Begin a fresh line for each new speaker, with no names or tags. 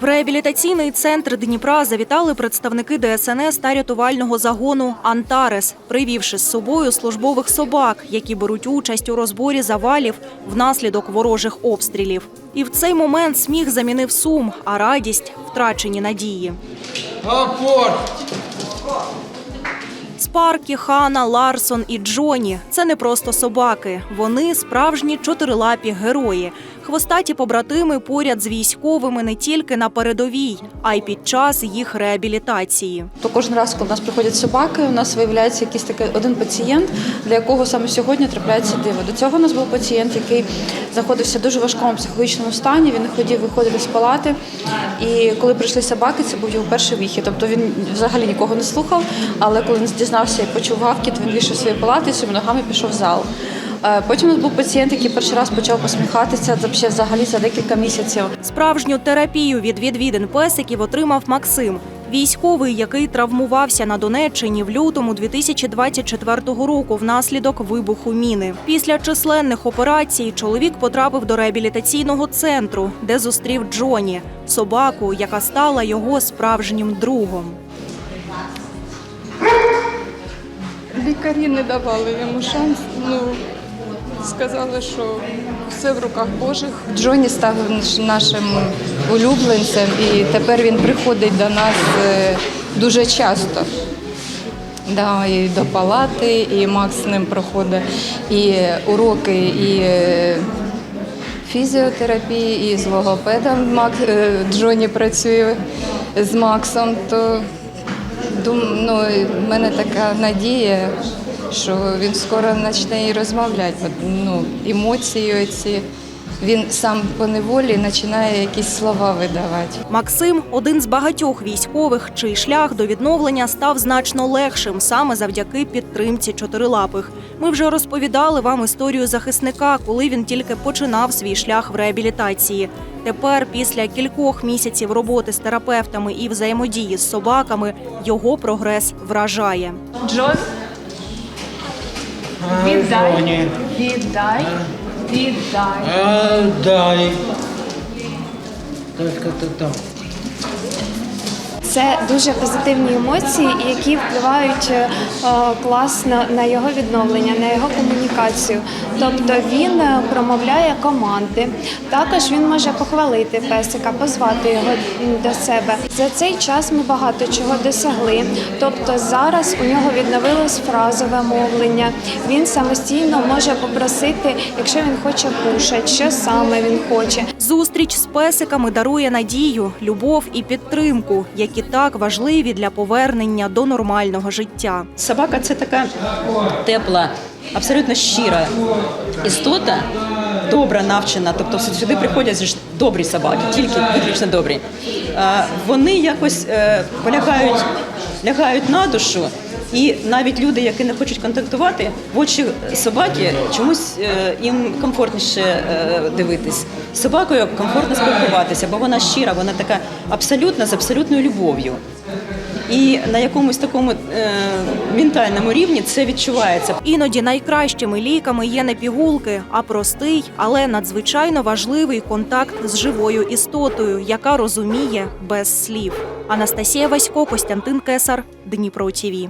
В реабілітаційний центр Дніпра завітали представники ДСНС та рятувального загону Антарес, привівши з собою службових собак, які беруть участь у розборі завалів внаслідок ворожих обстрілів. І в цей момент сміх замінив сум, а радість втрачені надії. Спаркі, Хана, Ларсон і Джоні це не просто собаки. Вони справжні чотирилапі герої. Хвостаті побратими поряд з військовими не тільки на передовій, а й під час їх реабілітації.
То кожен раз, коли в нас приходять собаки, у нас виявляється якийсь такий один пацієнт, для якого саме сьогодні трапляється диво. До цього у нас був пацієнт, який знаходився в дуже важкому психологічному стані. Він не хотів виходити з палати. І коли прийшли собаки, це був його перший вихід. Тобто він взагалі нікого не слухав. Але коли він дізнався і почув гавкіт, він вийшов з своєї палати і своїми ногами пішов в зал. Е, Потім у нас був пацієнт, який перший раз почав посміхатися ще взагалі за декілька місяців.
Справжню терапію від відвідин песиків отримав Максим. Військовий, який травмувався на Донеччині в лютому 2024 року внаслідок вибуху міни. Після численних операцій чоловік потрапив до реабілітаційного центру, де зустрів Джоні, собаку, яка стала його справжнім другом.
Лікарі не давали йому шанс. Ну сказали, що все в руках Божих.
Джоні став нашим улюбленцем, і тепер він приходить до нас е, дуже часто. Да, і до палати, і Макс з ним проходить і уроки, і е, фізіотерапії, і з логопедом Макс, е, Джоні працює з Максом. То дум, ну, в мене така надія, що він скоро почне і розмовляти. Ну, емоції ці. Він сам по неволі починає якісь слова видавати.
Максим один з багатьох військових, чий шлях до відновлення став значно легшим саме завдяки підтримці чотирилапих. Ми вже розповідали вам історію захисника, коли він тільки починав свій шлях в реабілітації. Тепер, після кількох місяців роботи з терапевтами і взаємодії з собаками, його прогрес вражає.
Джон, віддай, віддай, віддай.
А, дай. Так, так, там.
Це дуже позитивні емоції, які впливають е, класно на його відновлення, на його комунікацію. Тобто він е, промовляє команди. Також він може похвалити песика, позвати його до себе. За цей час ми багато чого досягли. Тобто зараз у нього відновилось фразове мовлення. Він самостійно може попросити, якщо він хоче кушати, що саме він хоче.
Зустріч з песиками дарує надію, любов і підтримку, які так важливі для повернення до нормального життя.
Собака це така тепла, абсолютно щира істота, добра, навчена. Тобто сюди приходять ж добрі собаки, тільки виключно добрі. Вони якось е, полягають, лягають на душу. І навіть люди, які не хочуть контактувати, в очі собаки чомусь е, їм комфортніше е, дивитись. Собакою комфортно спілкуватися, бо вона щира, вона така абсолютна з абсолютною любов'ю. І на якомусь такому е, ментальному рівні це відчувається.
Іноді найкращими ліками є не пігулки, а простий, але надзвичайно важливий контакт з живою істотою, яка розуміє без слів. Анастасія Васько, Костянтин Кесар, Дніпро ТІВІ.